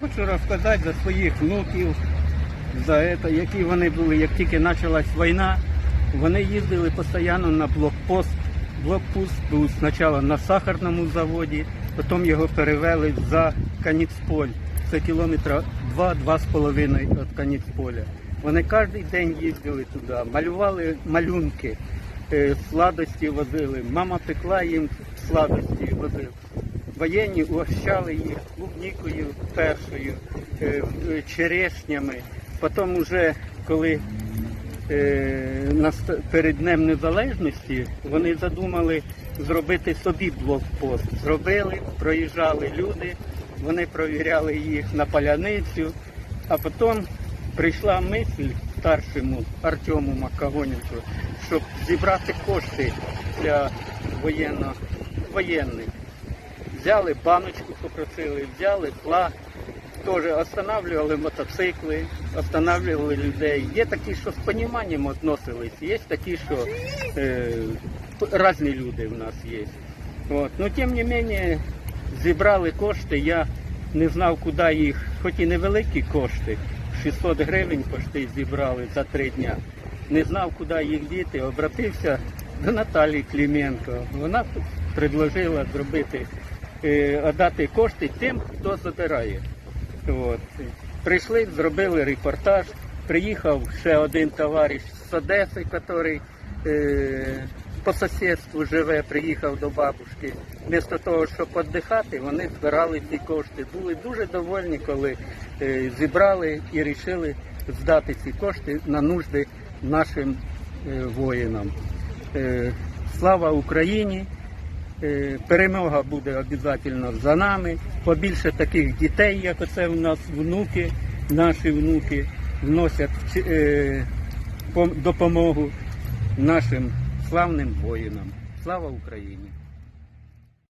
Хочу розказати за своїх внуків, за це, які вони були, як тільки почалась війна, вони їздили постійно на блокпост. Блокпост був спочатку на сахарному заводі, потім його перевели за Каніцполь. Це кілометра 2-2,5 від Каніцполя. Вони кожен день їздили туди, малювали малюнки, е, сладості возили. Мама пекла їм сладості возила. Воєнні угощали їх клубнікою першою, е, е, черешнями. Потім уже коли е, перед Днем Незалежності вони задумали зробити собі блокпост. Зробили, проїжджали люди, вони провіряли їх на паляницю, а потім прийшла мисль старшому Артему Макагонівцю, щоб зібрати кошти для воєнно, воєнних. Взяли баночку, попросили, взяли флаг, теж останавливали мотоцикли, останавливали людей. Є такі, що з поніманням відносились, є такі, що е, різні люди в нас є. От. Ну, тим не менше, зібрали кошти, я не знав, куди їх, хоч і невеликі кошти, 600 гривень кошти зібрали за три дня. Не знав, куди їх діти, обратився до Наталії Клименко. Вона предложила зробити, віддати кошти тим, хто забирає. От. Прийшли, зробили репортаж. Приїхав ще один товариш з Одеси, який е, по сусідству живе, приїхав до бабушки. Вмісто того, щоб віддихати, вони збирали ці кошти. Були дуже довольні, коли е, зібрали і вирішили здати ці кошти на нужди нашим е, воїнам. Е, слава Україні! Е, Перемога буде обов'язково за нами. Побільше таких дітей, як оце в нас внуки, наші внуки вносять е, допомогу нашим славним воїнам. Слава Україні!